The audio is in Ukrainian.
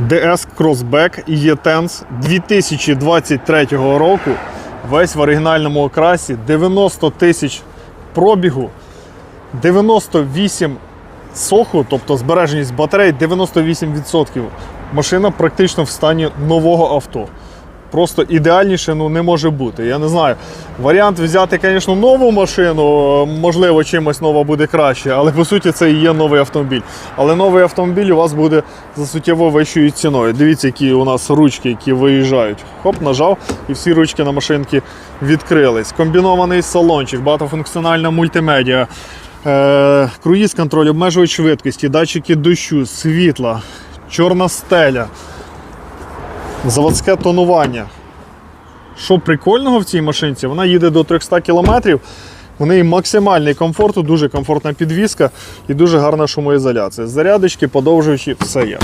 DS Crossback E-Tense 2023 року. Весь в оригінальному окрасі, 90 тисяч пробігу, 98 соху, тобто збереженість батарей 98%. Машина практично в стані нового авто. Просто ідеальніше ну, не може бути. Я не знаю. Варіант взяти, звісно, нову машину, можливо, чимось нова буде краще, але по суті це і є новий автомобіль. Але новий автомобіль у вас буде за суттєво вищою ціною. Дивіться, які у нас ручки, які виїжджають. Хоп, нажав, і всі ручки на машинці відкрились. Комбінований салончик, багатофункціональна мультимедіа. Е, круїз контроль, обмежувач швидкості, датчики дощу, світла, чорна стеля, заводське тонування. Що прикольного в цій машинці, вона їде до 300 км, в неї максимальний комфорт, дуже комфортна підвізка і дуже гарна шумоізоляція. Зарядочки, подовжуючі, все є.